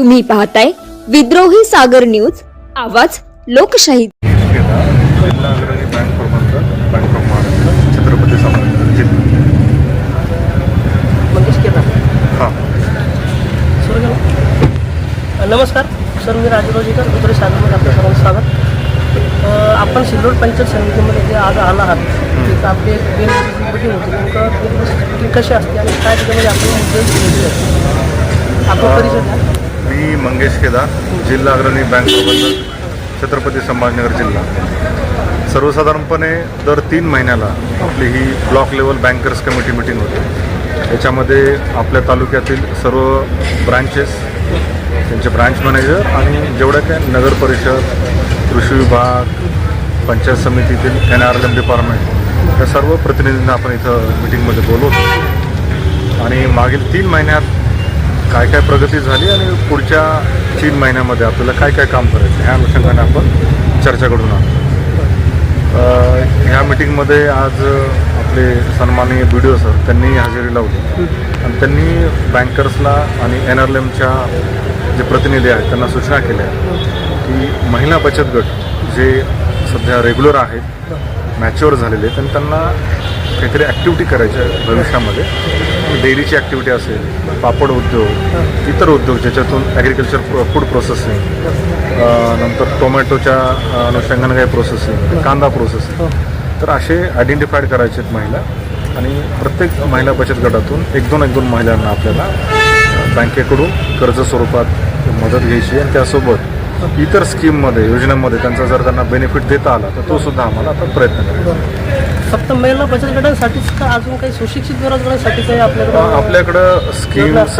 तुम्ही पाहताय विद्रोही सागर न्यूज आवाज लोकशाही. नमस्कार सर मी राजरोजीकर विद्रोही सागरमध्ये आपलं सर्वांचं स्वागत. आपण सिल्लोड पंचायत समितीमध्ये जे आज आला आहात तिथं आपली एक बिल मिटिंग होती. नेमकं बिल कशी असते आणि काय त्याच्यामध्ये आपण मुद्दे घेतले आहेत? मी मंगेश केदार जिल्हा अग्रणी बँक प्रबंधक छत्रपती संभाजीनगर जिल्हा सर्वसाधारणपणे दर तीन महिन्याला आपली ही block level bankers committee meeting होते याच्यामध्ये आपल्या तालुक्यातील सर्व ब्रांचेस त्यांचे ब्रांच मॅनेजर आणि जेवढ्या काय नगर परिषद कृषी विभाग पंचायत समितीतील N R L M department या सर्व प्रतिनिधींना आपण इथं मिटिंगमध्ये बोलवतो आणि मागील तीन महिन्यात काय काय प्रगती झाली आणि पुढच्या तीन महिन्यामध्ये आपल्याला काय काय काम करायचं ह्या अनुषंगाने आपण चर्चा करून आहोत ह्या मिटिंगमध्ये आज आपले सन्माननीय बी डी ओ सर त्यांनी हजेरी लावली. आणि त्यांनी बँकर्सला आणि एन आर एमच्या जे प्रतिनिधी आहेत त्यांना सूचना केल्या की महिला बचत गट जे सध्या रेग्युलर आहेत मॅच्युअर झालेले आहेत आणि त्यांना काहीतरी ॲक्टिव्हिटी करायच्या भविष्यामध्ये. डेअरीची ॲक्टिव्हिटी असेल पापड उद्योग इतर उद्योग ज्याच्यातून ॲग्रिकल्चर फूड प्रोसेसिंग नंतर टोमॅटोच्या अनुषंगाने काही प्रोसेसिंग कांदा प्रोसेसिंग तर असे आयडेंटिफाईड करायचे आहेत महिला आणि प्रत्येक महिला बचत गटातून एक दोन एक दोन महिलांना आपल्याला बँकेकडून कर्ज स्वरूपात मदत घ्यायची आणि त्यासोबत इतर स्कीममध्ये योजनांमध्ये त्यांचा जर त्यांना बेनिफिट देता आला तर तो सुद्धा आम्हाला आता प्रयत्न करायचा फक्त महिला बचत गटांसाठीच का अजून काही सुशिक्षित बेरोजगारांसाठी काही आपल्याकडं? आपल्याकडं स्कीम्स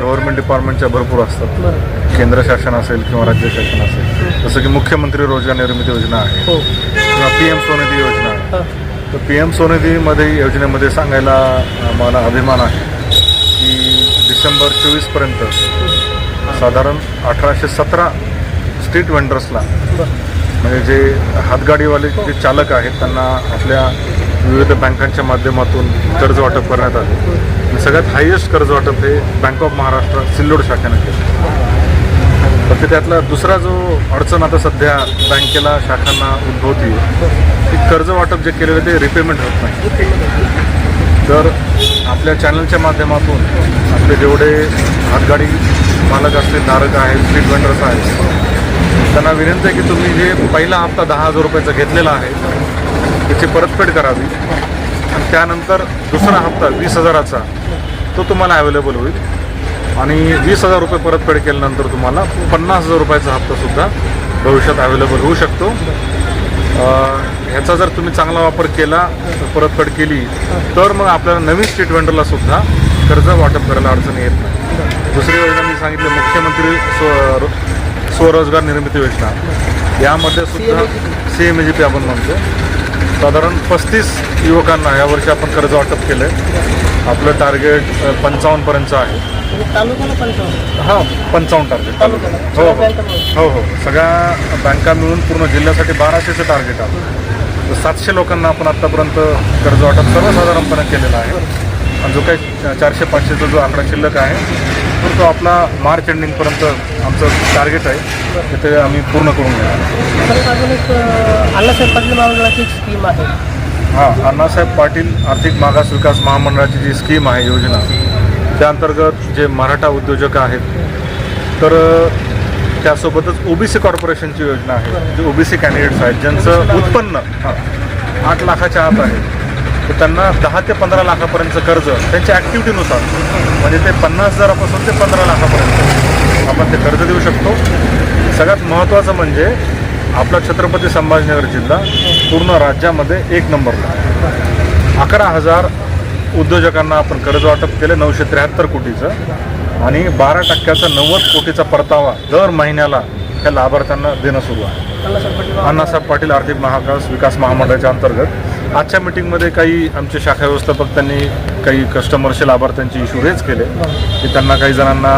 गव्हर्नमेंट डिपार्टमेंटच्या भरपूर असतात. केंद्र शासन असेल किंवा राज्य शासन असेल. जसं की मुख्यमंत्री रोजगार निर्मिती योजना आहे. हो. किंवा पी एम स्वनिधी योजना आहे. तर पी एम स्वनिधीमध्ये योजनेमध्ये सांगायला मला अभिमान आहे की डिसेंबर चोवीसपर्यंत साधारण अठराशे सतरा स्ट्रीट वेंडर्सला म्हणजे जे हातगाडीवाले जे चालक आहेत त्यांना आपल्या विविध बँकांच्या माध्यमातून कर्ज वाटप करण्यात आले. आणि सगळ्यात हायेस्ट कर्ज वाटप हे बँक ऑफ महाराष्ट्र सिल्लोड शाखेनं केलं. फक्त त्यातला दुसरा जो अडचण आता सध्या बँकेला शाखांना उद्भवती की कर्ज वाटप जे केलेलं ते रिपेमेंट होत नाही. तर आपल्या चॅनलच्या माध्यमातून आपले जेवढे हातगाडी मालक असतील धारक आहेत स्ट्रीट वेंडर्स आहेत त्यांना विनंती आहे की तुम्ही जे पहिला हप्ता दहा हजार रुपयाचा घेतलेला आहे त्याची परतफेड करावी. आणि त्यानंतर दुसरा हप्ता वीस हजाराचा तो तुम्हाला अवेलेबल होईल. आणि वीस हजार रुपये परतफेड केल्यानंतर तुम्हाला पन्नास हजार रुपयाचा हप्तासुद्धा भविष्यात अवेलेबल होऊ शकतो. ह्याचा जर तुम्ही चांगला वापर केला परतफेड केली तर मग आपल्याला नवीन स्टेट वेंडरला सुद्धा कर्ज वाटप करायला अडचणी येत नाही. दुसरी योजना मी सांगितलं मुख्यमंत्री स्व स्वरोजगार निर्मिती योजना. यामध्ये सुद्धा सी एम जी पी आपण म्हणतो. साधारण पस्तीस युवकांना यावर्षी आपण कर्ज वाटप केलं आहे आपलं टार्गेट पंचावन्नपर्यंत आहे. हां पंचावन्न टार्गेट तालुक्याला. हो हो. हो हो. सगळ्या बँका मिळून पूर्ण जिल्ह्यासाठी बाराशेचं टार्गेट आहे. सातशे लोकांना आपण आत्तापर्यंत कर्ज वाटप सर्वसाधारणपणे केलेला आहे. जो काही चारशे पाचशेचा जो आकडा शिल्लक आहे तर तो आपला मार्च एंडिंगपर्यंत आमचं टार्गेट आहे. ते आम्ही पूर्ण करून घेणार अजून एक अण्णासाहेब पाटील महामंडळाची एक स्कीम आहे. हां अण्णासाहेब पाटील आर्थिक मागास विकास महामंडळाची जी स्कीम आहे योजना त्या अंतर्गत जे मराठा उद्योजक आहेत तर त्यासोबतच ओबीसी कॉर्पोरेशनची योजना आहे जे ओबीसी कॅन्डिडेट्स आहेत ज्यांचं उत्पन्न हां, आठ लाखाच्या आत आहे. तर त्यांना दहा ते पंधरा लाखापर्यंतचं कर्ज त्यांच्या ॲक्टिव्हिटीनुसार म्हणजे ते पन्नास हजारापासून ते पंधरा लाखापर्यंत. आपण ते कर्ज देऊ शकतो. सगळ्यात महत्त्वाचं म्हणजे आपला छत्रपती संभाजीनगर जिल्हा पूर्ण राज्यामध्ये एक नंबरला. अकरा हजार उद्योजकांना आपण कर्ज वाटप केलं नऊशे त्र्याहत्तर कोटीचं. आणि बारा टक्क्याचा नव्वद कोटीचा परतावा दर महिन्याला त्या लाभार्थ्यांना देणं सुरू आहे. अण्णासाहेब पाटील अण्णासाहेब पाटील आर्थिक महाविकास विकास महामंडळाच्या अंतर्गत. आजच्या मिटिंगमध्ये काही आमचे शाखा व्यवस्थापक काही कस्टमरचे लाभार्थ्यांचे इश्यू रेज केले की त्यांना काही जणांना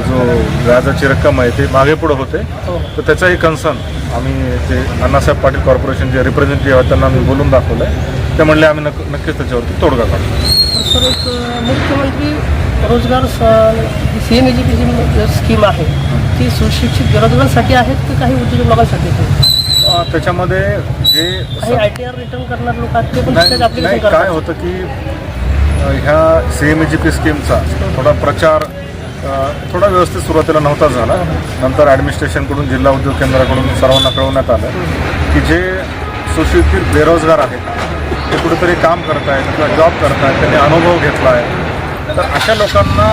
जो व्याजाची रक्कम आहे ते मागे पुढे होते हो तर त्याचाही कन्सर्न आम्ही ते अण्णासाहेब पाटील कॉर्पोरेशनचे रिप्रेझेंटेटिव्ह आहेत त्यांना आम्ही बोलून दाखवलं आहे ते म्हणले आम्ही नक्क नक्कीच त्याच्यावरती तोडगा काढू तर सर एक मुख्यमंत्री रोजगार C M G G scheme आहे ती सुशिक्षित बेरोजगारांसाठी आहेत की काही उद्योजक लोकांसाठी आहेत? अ, त्याच्यामध्ये जे काही आय टी आर रिटर्न करणारे लोक आहेत ते पण नाही काय होतं की ह्या सी एम जी पी स्कीमचा थोडा प्रचार थोडा व्यवस्थित सुरुवातीला नव्हता झाला. नंतर ॲडमिनिस्ट्रेशनकडून जिल्हा उद्योग केंद्राकडून सर्वांना कळवण्यात आलं की जे सुशिक्षित बेरोजगार आहेत ते कुठेतरी काम करत आहेत किंवा जॉब करत आहेत त्यांनी अनुभव घेतला आहे. तर अशा लोकांना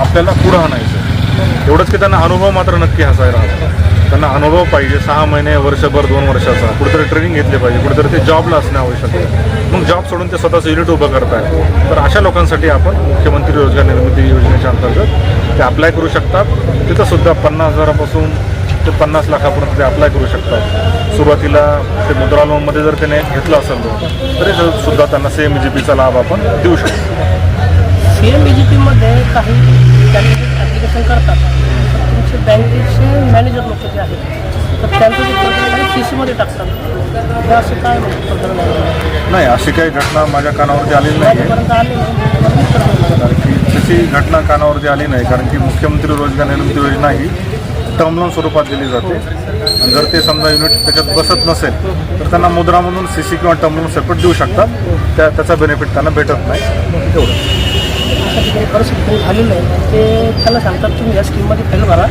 आपल्याला पुढं आणायचं. एवढंच की त्यांना अनुभव मात्र नक्की हसायला हवा. त्यांना अनुभव पाहिजे सहा महिने वर्षभर दोन वर्षाचा. कुठेतरी ट्रेनिंग घेतली पाहिजे कुठेतरी ते जॉबला असणे आवश्यक आहे. मग जॉब सोडून ते स्वतःचं युनिट उभं करताय तर अशा लोकांसाठी आपण मुख्यमंत्री रोजगार निर्मिती योजनेच्या अंतर्गत ते अप्लाय करू शकतात. तिथं सुद्धा पन्नास हजारापासून ते पन्नास लाखापर्यंत ते अप्लाय करू शकतात. सुरुवातीला ते मुद्रा लोनमध्ये जर त्याने घेतलं असेल तरी सुद्धा त्यांना सेम जी पीचा लाभ आपण देऊ शकतो. सी एम जी पीमध्ये काही कॅन्डिडेट ॲप्लिकेशन करतात तर तुमचे बँकेचे मॅनेजर लोक जे आहेत तर त्यांचं जे प्रकरण आहे सी सीमध्ये टाकतात असं काय म्हणजे नाही अशी काही घटना माझ्या कानावरती आलेली नाही. कारण की तशी घटना कानावरती आली नाही कारण की मुख्यमंत्री रोजगार निर्मिती योजना ही टर्म लोन स्वरूपात दिली जाते. आणि जर ते समजा युनिट त्याच्यात बसत नसेल तर त्यांना मुद्रामधून सी सी किंवा टर्म लोन सेपरेट देऊ शकतात. त्या त्याचा बेनिफिट त्यांना भेटत नाही. ठिकाणी परिस्थिती झाली नाही. ते त्याला सांगतात तुम्ही या स्कीममध्ये फेल भरा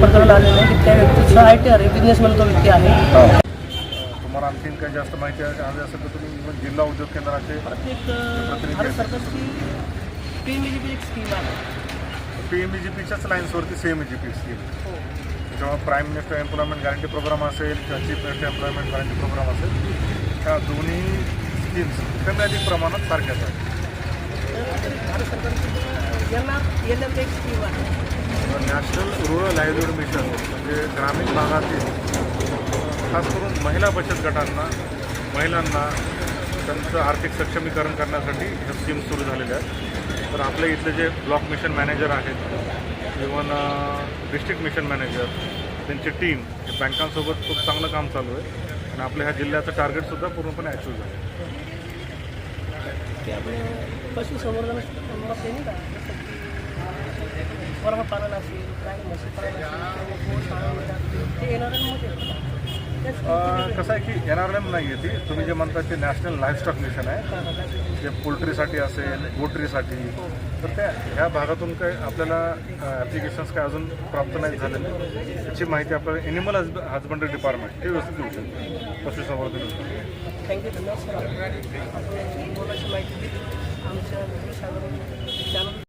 प्रकरण की त्या व्यक्तीचा आय टी आर आहे बिझनेसमॅन तो व्यक्ती आहे. तुम्हाला आणखीन काही जास्त माहिती हवी असेल तर तुम्ही even जिल्हा उद्योग केंद्राचे पी एम जी पीच्याच लाईन्सवरती सेम जी पी स्कीम हो. त्याच्यामुळे prime minister employment guarantee programme असेल किंवा chief minister employment guarantee programme असेल त्या दोन्ही स्कीम्स कमी अधिक प्रमाणात सारख्याच आहेत. नॅशनल रुरल लाईव्हलीहूड मिशन म्हणजे ग्रामीण भागातील खास करून महिला बचत गटांना महिलांना त्यांचं आर्थिक सक्षमीकरण करण्यासाठी ह्या स्कीम सुरू झालेल्या आहेत. तर आपल्या इथले जे ब्लॉक मिशन मॅनेजर आहेत इवन डिस्ट्रिक्ट मिशन मॅनेजर त्यांची टीम बँकांसोबत खूप चांगलं काम चालू आहे. आणि आपल्या ह्या जिल्ह्याचं टार्गेटसुद्धा पूर्णपणे अचीव झालं. पशुसंवर्धन पालन असेल ते येणाऱ्यांमध्ये कसं आहे की एन आर एम नाही आहे ती. तुम्ही जे म्हणता ते नॅशनल लाईफस्टॉक मिशन आहे. जे पोल्ट्रीसाठी असेल गोट्रीसाठी तर त्या ह्या भागातून काय आपल्याला ॲप्लिकेशन्स काय अजून प्राप्त नाही झालेले. त्याची माहिती आपल्याला एनिमल हजबंडरी डिपार्टमेंट हे व्यवस्थित देऊ शकतो. पशुसंवर्धन थँक्यू धन्यवाद सर माहिती आमच्या